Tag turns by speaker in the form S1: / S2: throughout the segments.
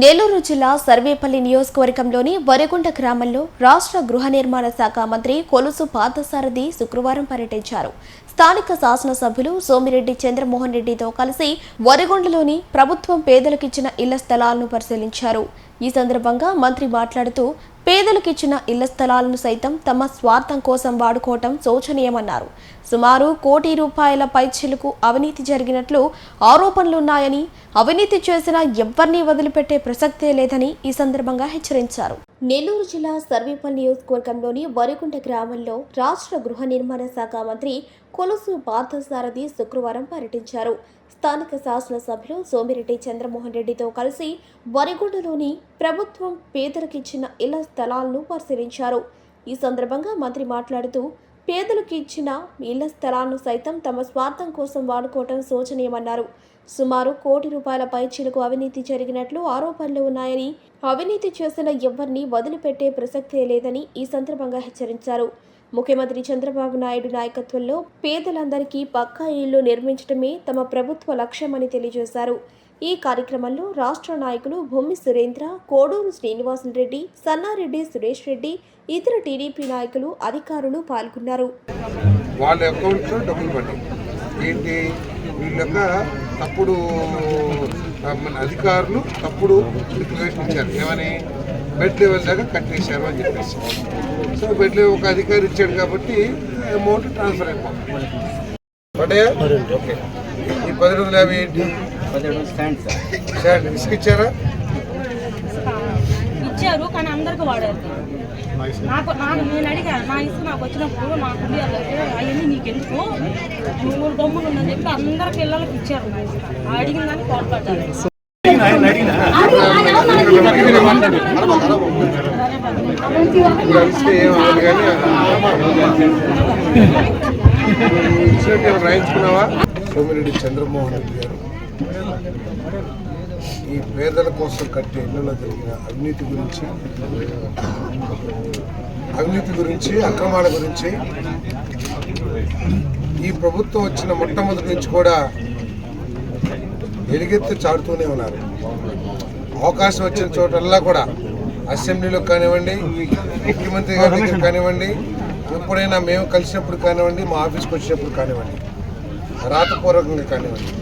S1: నెల్లూరు జిల్లా సర్వేపల్లి నియోజకవర్గంలోని వరిగుంట గ్రామంలో రాష్ట్ర గృహ నిర్మాణ శాఖ మంత్రి కొలుసు పార్థసారథి శుక్రవారం పర్యటించారు. స్థానిక శాసనసభ్యులు సోమిరెడ్డి చంద్రమోహన్ రెడ్డితో కలిసి వరిగొండలోని ప్రభుత్వం పేదలకిచ్చిన ఇళ్ళ స్థలాలను పరిశీలించారు. ఈ సందర్భంగా మంత్రి మాట్లాడుతూ పేదలకు ఇచ్చిన ఇళ్ళ స్థలాలను సైతం తమ స్వార్థం కోసం వాడుకోవటం శోచనీయమన్నారు. సుమారు కోటి రూపాయల పైచిలకు అవినీతి జరిగినట్లు ఆరోపణలున్నాయని అవినీతి చేసిన ఎవ్వరినీ వదిలిపెట్టే ప్రసక్తే లేదని ఈ సందర్భంగా హెచ్చరించారు. నెల్లూరు జిల్లా సర్వేపల్లి నియోజకవర్గంలోని వరికుంట గ్రామంలో రాష్ట్ర గృహ నిర్మాణ శాఖ మంత్రి కొలుసు పార్థసారథి శుక్రవారం పర్యటించారు. స్థానిక శాసనసభ్యులు సోమిరెడ్డి చంద్రమోహన్ రెడ్డితో కలిసి వరిగుంటలోని ప్రభుత్వం పేదలకిచ్చిన ఇళ్ళ స్థలాలను పరిశీలించారు. ఈ సందర్భంగా మంత్రి మాట్లాడుతూ పేదలకు ఇచ్చిన ఇళ్ళ స్థలాలను సైతం తమ స్వార్థం కోసం వాడుకోవటం శోచనీయమన్నారు. సుమారు కోటి రూపాయల పైచీలకు అవినీతి జరిగినట్లు ఆరోపణలు ఉన్నాయని అవినీతి చేసిన ఎవ్వరిని వదిలిపెట్టే ప్రసక్తే లేదని ఈ సందర్భంగా హెచ్చరించారు. ముఖ్యమంత్రి చంద్రబాబు నాయుడు నాయకత్వంలో పేదలందరికీ పక్కా ఇళ్ళు నిర్మించడమే తమ ప్రభుత్వ లక్ష్యమని తెలియజేశారు. ఈ కార్యక్రమంలో రాష్ట్ర నాయకులు భూమి సురేంద్ర కోడూరు శ్రీనివాసులరెడ్డి సన్నారెడ్డి సురేష్ రెడ్డి ఇతర టీడీపీ నాయకులు అధికారులు పాల్గొన్నారు.
S2: వాళ్ళ అకౌంట్లో డబ్బులు పడ్డాయి. ఏంటి? వీళ్ళ యొక్క తప్పుడు మన అధికారులు తప్పుడు డిక్లరేషన్ ఇచ్చారు. ఏమని? బెడ్ లెవెల్ దాకా కట్టేశారు అని చెప్పేసి. సో బెడ్ లెవెల్ ఒక అధికారి ఇచ్చాడు కాబట్టి అమౌంట్ ట్రాన్స్ఫర్ అయిపోతుంది ఓకే. ఈ పది వందల యాభై ఏంటి?
S3: సార్
S2: సార్ ఇసుక ఇచ్చారా?
S4: కానీ అందరికి వాడారు. నాకు నాకు నేను అడిగా నా ఇసుక నాకు వచ్చినప్పుడు నాకు ఉండియాలంటే అవన్నీ నీకు ఎందుకు నువ్వు దమ్ములు ఉందని చెప్పి అందరి పిల్లలకి ఇచ్చారు నా ఇసుక. అడిగిన దాన్ని కోల్పడ్డారు
S2: సోమిరెడ్డి చంద్రమోహన్ రెడ్డి గారు. ఈ పేదల కోసం కట్టే ఇళ్ళలో జరిగిన అవినీతి గురించి అవినీతి గురించి అక్రమాల గురించి ఈ ప్రభుత్వం వచ్చిన మొట్టమొదటి నుంచి కూడా ఎలుగెత్తి చాటుతూనే ఉన్నారు. అవకాశం వచ్చిన చోటల్లా కూడా అసెంబ్లీలో కానివ్వండి ముఖ్యమంత్రి గారి దగ్గర కానివ్వండి ఎప్పుడైనా మేము కలిసినప్పుడు కానివ్వండి మా ఆఫీస్కి వచ్చినప్పుడు కానివ్వండి రాతపూర్వకంగా కానివ్వండి.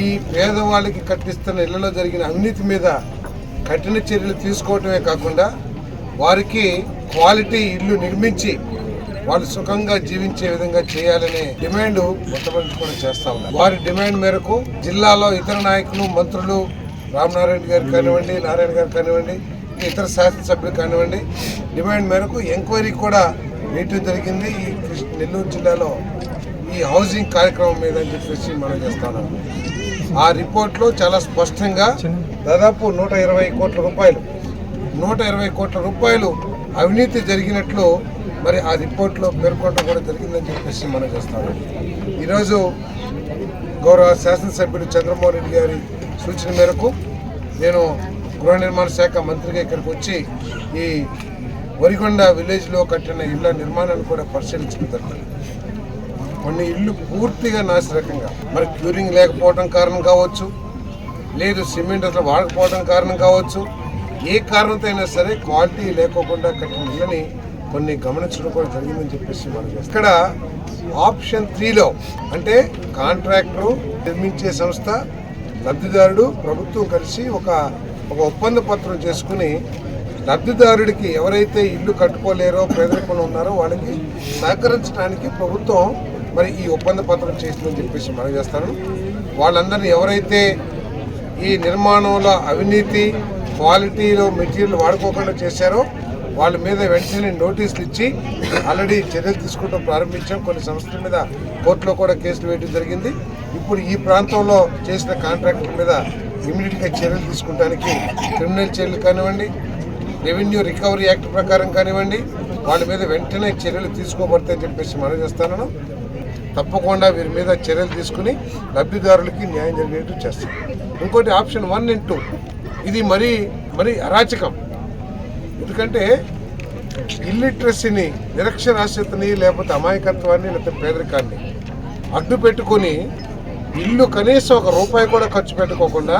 S2: ఈ పేదవాళ్ళకి కట్టిస్తున్న ఇళ్ళలో జరిగిన అవినీతి మీద కఠిన చర్యలు తీసుకోవటమే కాకుండా వారికి క్వాలిటీ ఇల్లు నిర్మించి వాళ్ళు సుఖంగా జీవించే విధంగా చేయాలనే డిమాండ్ మొట్టమొదటి కూడా చేస్తా ఉన్నారు. వారి డిమాండ్ మేరకు జిల్లాలో ఇతర నాయకులు మంత్రులు రామనారాయణ గారు కానివ్వండి నారాయణ గారు కానివ్వండి ఇతర శాసనసభ్యులు కానివ్వండి డిమాండ్ మేరకు ఎంక్వైరీ కూడా వేయటం జరిగింది. ఈ నెల్లూరు జిల్లాలో ఈ హౌసింగ్ కార్యక్రమం మీద అని చెప్పేసి మనం చేస్తాను ఆ రిపోర్ట్లో చాలా స్పష్టంగా దాదాపు నూట ఇరవై కోట్ల రూపాయలు నూట ఇరవై కోట్ల రూపాయలు అవినీతి జరిగినట్లు మరి ఆ రిపోర్ట్లో పేర్కొనడం కూడా జరిగిందని చెప్పేసి మనం చేస్తాము. ఈరోజు గౌరవ శాసనసభ్యుడు చంద్రమోహన్ రెడ్డి గారి సూచన మేరకు నేను గృహ నిర్మాణ శాఖ మంత్రిగా ఇక్కడికి వచ్చి ఈ వరిగొండ విలేజ్లో కట్టిన ఇళ్ళ నిర్మాణాన్ని కూడా పరిశీలించడం జరిగింది. కొన్ని ఇళ్ళు పూర్తిగా నాసిరకంగా మరి క్యూరింగ్ లేకపోవడం కారణం కావచ్చు లేదు సిమెంట్ అసలు వాడకపోవడం కారణం కావచ్చు ఏ కారణంతో అయినా సరే క్వాలిటీ లేకోకుండా కట్టిన ఇళ్ళని కొన్ని గమనించడం కూడా జరిగిందని చెప్పేసి మనం ఇక్కడ ఆప్షన్ త్రీలో అంటే కాంట్రాక్టరు నిర్మించే సంస్థ లబ్ధిదారుడు ప్రభుత్వం కలిసి ఒక ఒక ఒప్పంద పత్రం చేసుకుని లబ్ధిదారుడికి ఎవరైతే ఇల్లు కట్టుకోలేరో పేదరికంలో ఉన్నారో వాళ్ళకి సహకరించడానికి ప్రభుత్వం మరి ఈ ఒప్పంద పత్రం చేసిందని చెప్పేసి మనం చేస్తాను. వాళ్ళందరినీ ఎవరైతే ఈ నిర్మాణంలో అవినీతి క్వాలిటీలో మెటీరియల్ వాడుకోకుండా చేశారో వాళ్ళ మీద వెంటనే నోటీసులు ఇచ్చి ఆల్రెడీ చర్యలు తీసుకోవడం ప్రారంభించాం. కొన్ని సంస్థల మీద కోర్టులో కూడా కేసులు వేయడం జరిగింది. ఇప్పుడు ఈ ప్రాంతంలో చేసిన కాంట్రాక్టర్ మీద ఇమీడియట్గా చర్యలు తీసుకోవడానికి క్రిమినల్ చర్యలు కానివ్వండి రెవెన్యూ రికవరీ యాక్ట్ ప్రకారం కానివ్వండి వాళ్ళ మీద వెంటనే చర్యలు తీసుకోబడతాయని చెప్పేసి మనం చేస్తాను. తప్పకుండా వీరి మీద చర్యలు తీసుకుని లబ్ధిదారులకి న్యాయం జరిగేట్టు చేస్తాం. ఇంకోటి ఆప్షన్ వన్ అండ్ టూ. ఇది మరీ మరీ అరాచకం. ఎందుకంటే ఇల్లిటరసీని నిరక్షరాస్యతని లేకపోతే అమాయకత్వాన్ని లేకపోతే పేదరికాన్ని అడ్డు పెట్టుకొని ఇల్లు కనీసం ఒక రూపాయి కూడా ఖర్చు పెట్టుకోకుండా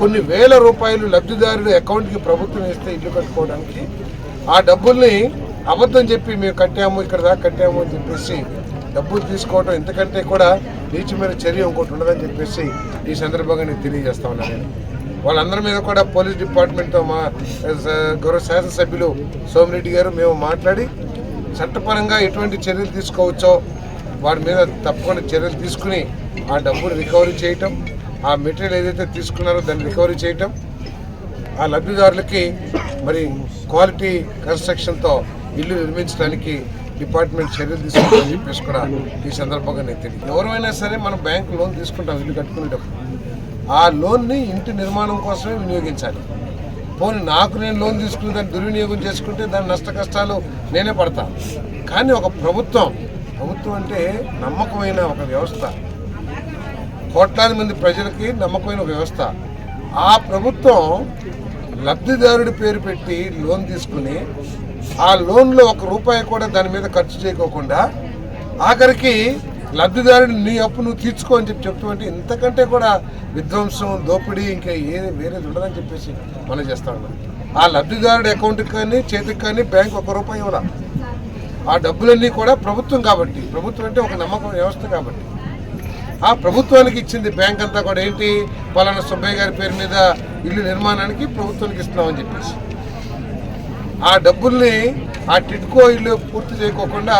S2: కొన్ని వేల రూపాయలు లబ్ధిదారుడు అకౌంట్కి ప్రభుత్వం వేస్తే ఇల్లు కట్టుకోవడానికి ఆ డబ్బుల్ని అబద్ధం చెప్పి మేము కట్టాము ఇక్కడ దాకా కట్టాము అని చెప్పేసి డబ్బులు తీసుకోవటం ఇంతకంటే కూడా నీచమైన చర్య ఇంకోటి ఉండదని చెప్పేసి ఈ సందర్భంగా నేను తెలియజేస్తా ఉన్నాను నేను. వాళ్ళందరి మీద కూడా పోలీస్ డిపార్ట్మెంట్తో మా గౌరవ శాసనసభ్యులు సోమిరెడ్డి గారు మేము మాట్లాడి చట్టపరంగా ఎటువంటి చర్యలు తీసుకోవచ్చో వారి మీద తప్పకుండా చర్యలు తీసుకుని ఆ డబ్బులు రికవరీ చేయటం ఆ మెటీరియల్ ఏదైతే తీసుకున్నారో దాన్ని రికవరీ చేయటం ఆ లబ్ధిదారులకి మరి క్వాలిటీ కన్స్ట్రక్షన్తో ఇల్లు నిర్మించడానికి డిపార్ట్మెంట్ చర్యలు తీసుకుంటామని చెప్పేసి కూడా ఈ సందర్భంగా నేను తెలియదు ఎవరైనా సరే మనం బ్యాంక్ లోన్ తీసుకుంటాం ఇల్లు కట్టుకునేటప్పుడు. ఆ లోన్ని ఇంటి నిర్మాణం కోసమే వినియోగించాలి. పోనీ నాకు నేను లోన్ తీసుకుని దాన్ని దుర్వినియోగం చేసుకుంటే దాని నష్ట కష్టాలు నేనే పడతాను కానీ ఒక ప్రభుత్వం ప్రభుత్వం అంటే నమ్మకమైన ఒక వ్యవస్థ. కోట్లాది మంది ప్రజలకి నమ్మకమైన ఒక వ్యవస్థ. ఆ ప్రభుత్వం లబ్ధిదారుడి పేరు పెట్టి లోన్ తీసుకుని ఆ లోన్లో ఒక రూపాయి కూడా దాని మీద ఖర్చు చేయకోకుండా ఆఖరికి లబ్ధిదారుడు నీ అప్పు నువ్వు తీర్చుకో అని చెప్పి చెప్తుంటే ఇంతకంటే కూడా విధ్వంసం దోపిడీ ఇంకా ఏ వేరేది ఉండదని చెప్పేసి మనం చేస్తా ఉన్నాం. ఆ లబ్ధిదారుడి అకౌంట్కి కానీ చేతికి కానీ బ్యాంక్ ఒక రూపాయి ఇవ్వరా ఆ డబ్బులన్నీ కూడా ప్రభుత్వం కాబట్టి ప్రభుత్వం అంటే ఒక నమ్మకం వ్యవస్థ కాబట్టి. ఆ ప్రభుత్వానికి ఇచ్చింది బ్యాంక్ అంతా కూడా ఏంటి? పలానా సుబ్బయ్య గారి పేరు మీద ఇల్లు నిర్మాణానికి ప్రభుత్వానికి ఇస్తున్నామని చెప్పేసి. ఆ డబ్బుల్ని ఆ టిట్కో ఇల్లు పూర్తి చేయకోకుండా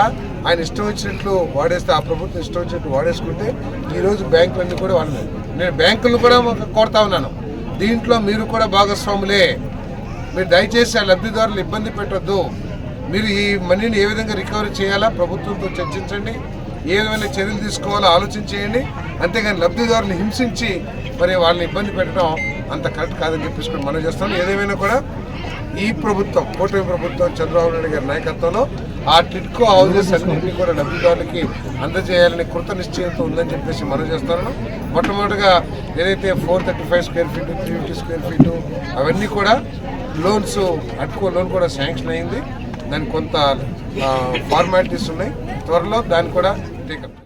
S2: ఆయన ఇష్టం వచ్చినట్లు వాడేస్తే ఆ ప్రభుత్వం ఇష్టం వచ్చినట్లు వాడేసుకుంటే ఈరోజు బ్యాంకులన్నీ కూడా వాళ్ళు నేను బ్యాంకులను కూడా కోరుతా ఉన్నాను. దీంట్లో మీరు కూడా భాగస్వాములే. మీరు దయచేసి ఆ లబ్ధిదారులు ఇబ్బంది పెట్టొద్దు. మీరు ఈ మనీని ఏ విధంగా రికవరీ చేయాలా ప్రభుత్వంతో చర్చించండి. ఏ విధమైన చర్యలు తీసుకోవాలో ఆలోచన చేయండి. అంతేగాని లబ్ధిదారులను హింసించి మరి వాళ్ళని ఇబ్బంది పెట్టడం అంత కరెక్ట్ కాదని చెప్పేసి కూడా మనం చేస్తాం ఏదేమైనా కూడా ఈ ప్రభుత్వం కూటమి ప్రభుత్వం చంద్రబాబు నాయుడు గారి నాయకత్వంలో ఆ టిట్కో హౌజెస్ అన్నింటినీ కూడా లబ్ధిదారులకి అందజేయాలని కృత నిశ్చయంతో ఉందని చెప్పేసి మనం చేస్తున్నాను. మొట్టమొదటిగా ఏదైతే four thirty five square feet three fifty square feet అవన్నీ కూడా లోన్స్ అటుకో లోన్ కూడా శాంక్షన్ అయింది. దానికి కొంత ఫార్మాలిటీస్ ఉన్నాయి. త్వరలో దాన్ని కూడా టేకప్